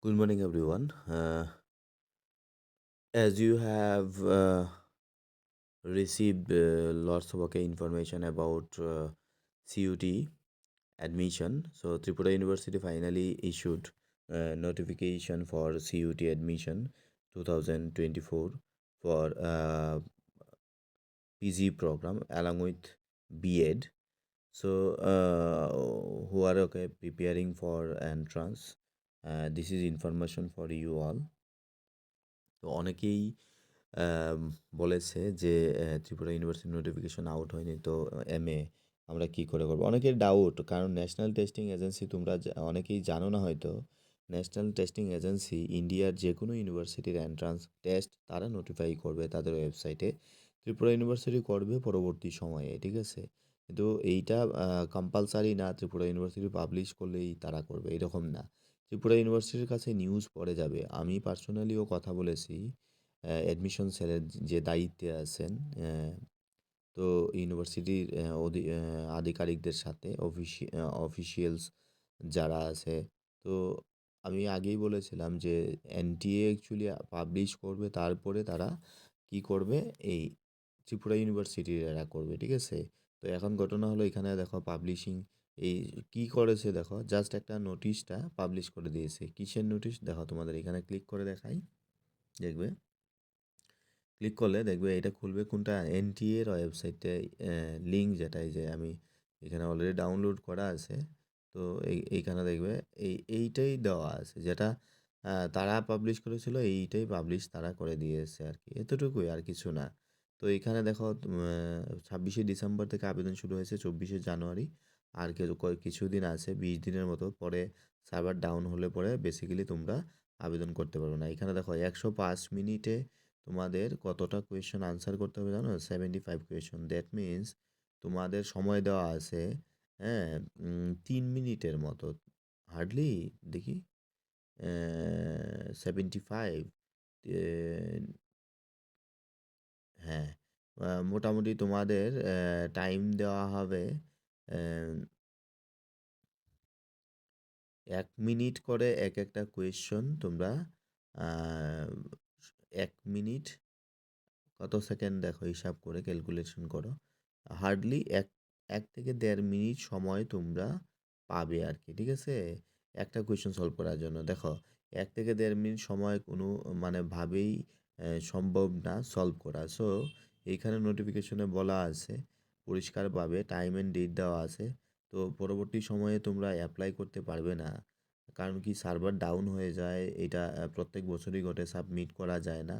Good morning, everyone. Uh, as you have uh, received uh, lots of okay information about uh, CUT admission, so Tripura University finally issued uh, notification for CUT admission 2024 for uh, PG program along with B.Ed. So uh, who are okay preparing for entrance? Uh, is information for you all তো অনেকেই বলেছে যে Tripura university notification out হয়নি তো M A আমরা কি করে করব? অনেকের ডাউট কারণ ন্যাশনাল টেস্টিং এজেন্সি তোমরা অনেকেই জানো না হয়তো ন্যাশনাল টেস্টিং এজেন্সি ইন্ডিয়ার যে কোনো ইউনিভার্সিটির এন্ট্রান্স টেস্ট তারা নোটিফাই করবে তাদের ওয়েবসাইটে ত্রিপুরা ইউনিভার্সিটি করবে পরবর্তী সময়ে ঠিক আছে? কিন্তু এইটা কম্পালসারি না ত্রিপুরা ইউনিভার্সিটি পাবলিশ করলেই তারা করবে এরকম না। ত্রিপুরা ইউনিভার্সিটির কাছে নিউজ পড়ে যাবে। আমি পার্সোনালিও কথা বলেছি অ্যাডমিশন সেলের যে দায়িত্বে আছেন তো ইউনিভার্সিটির আধিকারিকদের সাথে অফিসি অফিসিয়ালস যারা আছে, তো আমি আগেই বলেছিলাম যে এনটিএ অ্যাকচুয়ালি পাবলিশ করবে, তারপরে তারা কি করবে? এই ত্রিপুরা ইউনিভার্সিটির এরা করবে, ঠিক আছে? তো এখন ঘটনা হলো এখানে দেখো পাবলিশিং এই কি করেছে দেখো জাস্ট একটা নোটিশটা পাবলিশ করে দিয়েছে। কিসের নোটিশ দেখো তোমাদের এখানে ক্লিক করে দেখাই। দেখবে? ক্লিক করলে দেখবে এটা খুলবে কোনটা? এনটিএ এর ওয়েবসাইটে লিঙ্ক যেটা, এই যে আমি এখানে অলরেডি ডাউনলোড করা আছে। তো এই এইখানে দেখবে এই, এইটাই দেওয়া আছে। যেটা তারা পাবলিশ করেছিল, এইটাই পাবলিশ তারা করে দিয়েছে আর কি। এতটুকুই আর কিছু না। তো এখানে দেখো ছাব্বিশে ডিসেম্বর থেকে আবেদন শুরু হয়েছে, চব্বিশে জানুয়ারি। আর কিছু কিছুদিন আছে, বিশ দিনের মতো পরে সার্ভার ডাউন হলে পরে বেসিক্যালি তোমরা আবেদন করতে পারবে না। এখানে দেখো একশো পাঁচ মিনিটে তোমাদের কতটা কোয়েশ্চেন আনসার করতে হবে জানো? Seventy five question that means তোমাদের সময় দেওয়া আছে হ্যাঁ তিন মিনিটের মতো। হার্ডলি দেখি সেভেন্টি ফাইভ হ্যাঁ মোটামুটি তোমাদের টাইম দেওয়া হবে এক মিনিট করে এক একটা কোয়েশ্চন তোমরা এক মিনিট কত সেকেন্ড দেখো হিসাব করে ক্যালকুলেশন করো। হার্ডলি এক এক থেকে দেড় মিনিট সময় তোমরা পাবে আর কি ঠিক আছে? একটা কোয়েশ্চেন সলভ করার জন্য। দেখো, এক থেকে দেড় মিনিট সময় কোনো মানে ভাবেই সম্ভব না সলভ করা। সো এইখানে নোটিফিকেশনে বলা আছে পরিষ্কারভাবে টাইম অ্যান্ড ডেট দেওয়া আছে। তো পরবর্তী সময়ে তোমরা অ্যাপ্লাই করতে পারবে না। কারণ কি সার্ভার ডাউন হয়ে যায়, এটা প্রত্যেক বছরই ঘটে সাবমিট করা যায় না।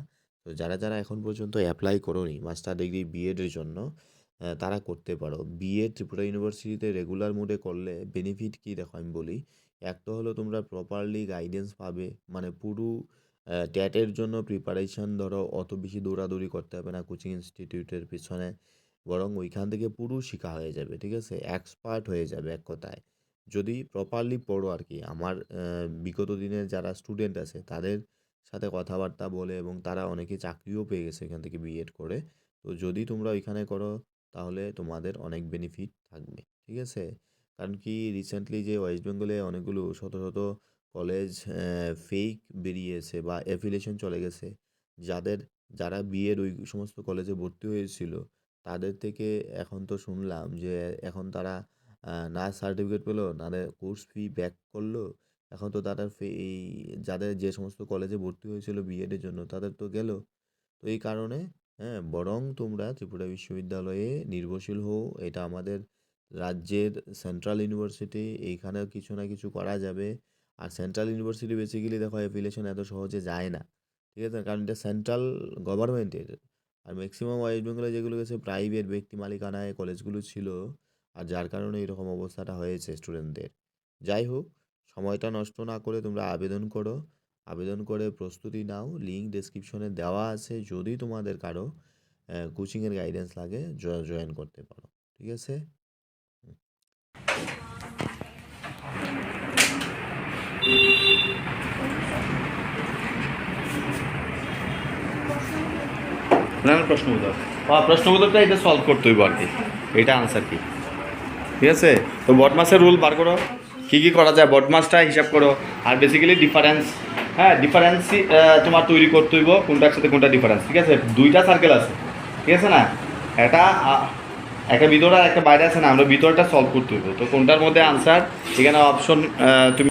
তো যারা যারা এখন পর্যন্ত অ্যাপ্লাই করোনি মাস্টার ডিগ্রি বিএডের জন্য তারা করতে পারো। বিএ ত্রিপুরা ইউনিভার্সিটিতে রেগুলার মোডে করলে বেনিফিট কী? দেখো আমি বলি, এক তো হলো তোমরা প্রপারলি গাইডেন্স পাবে মানে পুরো ট্যাটের জন্য প্রিপারেশন ধরো, অত বেশি দৌড়াদৌড়ি করতে হবে না কোচিং ইনস্টিটিউটের পিছনে। বরং ওইখান থেকে পুরো শেখা হয়ে যাবে, ঠিক আছে? এক্সপার্ট হয়ে যাবে এক কথায়। যদি প্রপারলি পড়ো আর কি আমার বিগত দিনের যারা স্টুডেন্ট আছে, তাদের সাথে কথাবার্তা বলে এবং তারা অনেকে চাকরিও পেয়ে গেছে এখান থেকে বিএড করে, তো যদি তোমরা ওইখানে করো, তাহলে তোমাদের অনেক বেনিফিট থাকবে, ঠিক আছে? কারণ কি রিসেন্টলি যে ওয়েস্ট বেঙ্গলে অনেকগুলো শত শত কলেজ ফেক বেরিয়েছে বা অ্যাফিলিয়েশন চলে গেছে, যাদের, যারা বিএড ওই সমস্ত কলেজে ভর্তি হয়েছিল তাদের থেকে এখন তো শুনলাম যে, এখন তারা না সার্টিফিকেট পেল, না কোর্স ফি ব্যাক করল। এখন তো তারা এই যাদের যে সমস্ত কলেজে ভর্তি হয়েছিল বিএডের জন্য, তাদের তো গেল। তো এই কারণে হ্যাঁ বরং তোমরা ত্রিপুরা বিশ্ববিদ্যালয়ে নির্ভরশীল হও। এটা আমাদের রাজ্যের সেন্ট্রাল ইউনিভার্সিটি এইখানে কিছু না কিছু করা যাবে। আর সেন্ট্রাল ইউনিভার্সিটি বেসিক্যালি দেখো অ্যাফিলিয়েশন এত সহজে যায় না। ঠিক আছে? কারণ এটা সেন্ট্রাল গভর্নমেন্টের আর ম্যাক্সিমাম ওয়েস্ট বেঙ্গলে যেগুলো গেছে প্রাইভেট ব্যক্তি মালিকানায় কলেজগুলো ছিল, আর যার কারণে এরকম অবস্থাটা হয়েছে স্টুডেন্টদের যাই হোক, সময়টা নষ্ট না করে তোমরা আবেদন করো। আবেদন করে প্রস্তুতি নাও লিঙ্ক ডেসক্রিপশনে দেওয়া আছে। যদি তোমাদের কারও কোচিংয়ের গাইডেন্স লাগে জয়েন করতে পারো। ঠিক আছে? না প্রশ্ন উত্তর প্রশ্ন উত্তরটা এটা সলভ করতে হইব আর কি। এটা আনসার কি? ঠিক আছে? তো বটমাসের রুল বার করো। কী কী করা যায়? বটমাসটা হিসাব করো। আর বেসিক্যালি ডিফারেন্স হ্যাঁ ডিফারেন্সই তোমার তৈরি করতে হইব কোনটার সাথে কোনটা ডিফারেন্স ঠিক আছে? দুইটা সার্কেল আছে। ঠিক আছে না? এটা একটা ভিতরে আর একটা বাইরে আছে না? আমরা ভিতরটা সলভ করতে হইব। তো কোনটার মধ্যে আনসার এখানে অপশন তুমি